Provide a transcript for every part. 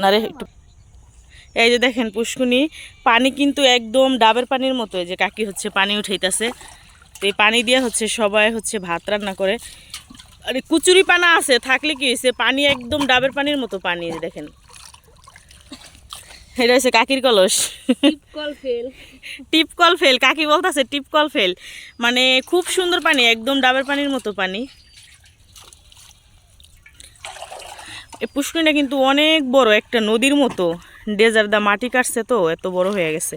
না রে একটু এই যে দেখেন পুষ্কুনি পানি কিন্তু একদম ডাবের পানির মতো এই যে কাকি হচ্ছে পানি উঠাইতেছে। তো এই পানি দিয়ে হচ্ছে সবাই হচ্ছে ভাত রান্না করে। আরে কুচুরি পানা আছে থাকলে কি হয়েছে পানি একদম ডাবের পানির মতো পানি দেখেন। এটা হচ্ছে কাকির কলস। টিপ কল ফেল কাকি বলতেছে টিপ কল ফেল। মানে খুব সুন্দর পানি একদম ডাবের পানির মতো পানি। এই পুষ্করিণীটা কিন্তু অনেক বড়, একটা নদীর মতো। ডেজার দা মাটি কাটছে তো, এত বড় হয়ে গেছে।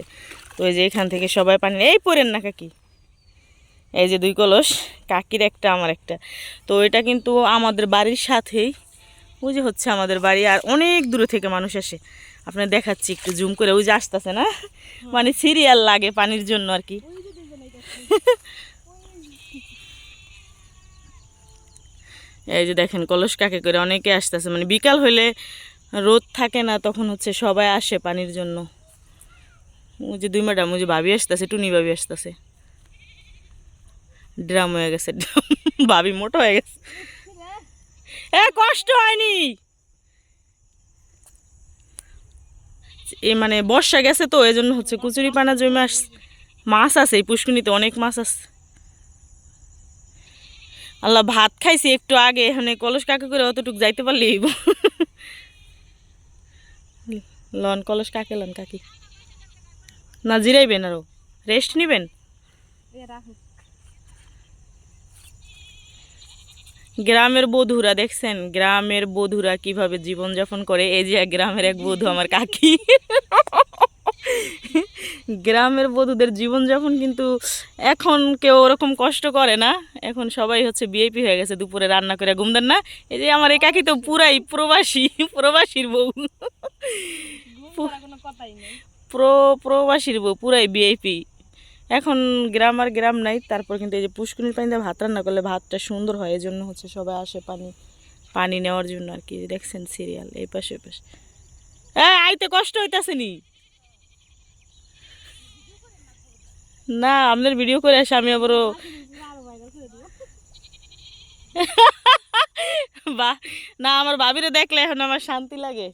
তো এই যে এখান থেকে সবাই পানি এই পড়েন না কাকি। এই যে দুই কলস, কাকির একটা, আমার একটা। তো এটা কিন্তু আমাদের বাড়ির সাথেই। ওই যে হচ্ছে আমাদের বাড়ি, আর অনেক দূরে থেকে মানুষ আসে। আপনার দেখাচ্ছি, একটু জুম করে, ওই যে আসতেছে না? মানে সিরিয়াল লাগে পানির জন্য আর কি। এই যে দেখেন কলস কাকে করে অনেকে আসতেছে। মানে বিকাল হইলে রোদ থাকে না, তখন হচ্ছে সবাই আসে পানির জন্য। ওই যে দুই ম্যাডাম, ওই যে ভাবি আসতেছে, টুনি ভাবি আসতেছে। ড্রাম হয়ে গেছে, ড্রাম। ভাবি মোটো হয়ে গেছে। এ, কষ্ট হয়নি। এ মানে বর্ষা গেছে তো এই জন্য হচ্ছে কুচুরি পানা জমে আস, মাছ আছে, এই পুষ্কুনিতে অনেক মাছ আছে। আল্লাহ ভাত খাইছি একটু আগে এখানে কলস কাকে করে অতটুক যাইতে পারলি লন কলস কাকে লন কাকি? না জিরাইবেন আরও। রেস্ট নিবেন? গ্রামের বধুরা দেখছেন? গ্রামের বধুরা কীভাবে জীবনযাপন করে? এই যে গ্রামের এক বধু আমার কাকি। গ্রামের বধূদের জীবনযাপন কিন্তু এখন কেউ ওরকম কষ্ট করে না। এখন সবাই হচ্ছে বিএপি হয়ে গেছে দুপুরে রান্না করে ঘুম দেন না। এই যে আমার এই কাকি তো পুরাই প্রবাসী প্রবাসীর বউ। প্রো প্রবাসীর বউ পুরাই বিআইপি এখন গ্রাম আর গ্রাম নাই তারপর কিন্তু এই যে পুষ্কুনির পানি দিয়ে ভাত রান্না করলে ভাতটা সুন্দর হয় এই জন্য হচ্ছে সবাই আসে পানি পানি নেওয়ার জন্য আর কি। দেখছেন সিরিয়াল এই পাশে পাশে। হ্যাঁ আইতে কষ্ট হইতাছে নি? না, আপনার ভিডিও করে আসে, আমি আবারও বা, না, আমার ভাবিরে দেখলে এখন আমার শান্তি লাগে।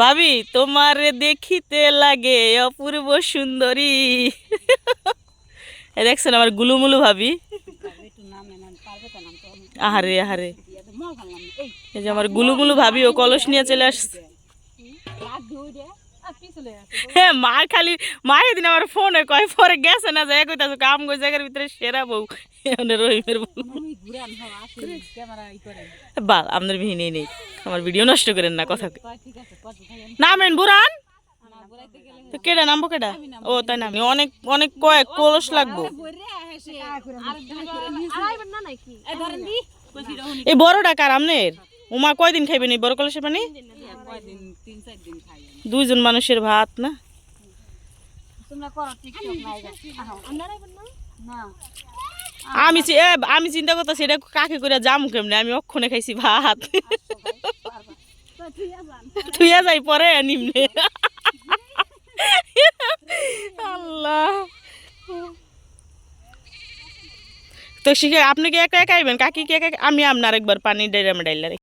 ভাবি, তোমার দেখিতে লাগে, অপূর্ব সুন্দরী। দেখছেন আমার গুলুমুলু ভাবি। আহারে আহারে। এই যে আমার গুলুমুলু ভাবি ও কলস নিয়ে চলে আসছে। হ্যাঁ মা খালি মা এদিন আমার ফোনে কয় পরে গেছে না যায় কইতাছে কাম কই জায়গার ভিতরে সেরা বউ। এখানে রহিমের বউ। আমি ঘুরান হওয়া আসলে ক্যামেরা ই করে বাল আপনার ভিনে নেই। আমার ভিডিও নষ্ট করেন না কথা নামেন বুড়ান। তো কেডা নামবো কেডা? ও তাই নামি অনেক অনেক কয়েক কলস লাগবো। এই ধরেন দি। এই বড়টা কার আমনের উমা কয়দিন খাইবেন এই বড় কলসের পানি? দুইজন মানুষের ভাত, না? না না আমি আমি চিন্তা করতেছি, এটা কাকে করে যাম কেমনে? আমি অক্ষণে খাইছি ভাত। থুইয়া যাই পরে নিমনে। আল্লাহ। তো শিখে, আপনি কি একা একা আইবেন? কাকি কি একা আমি আপনার একবার পানি ডাইলাম ডাইলারে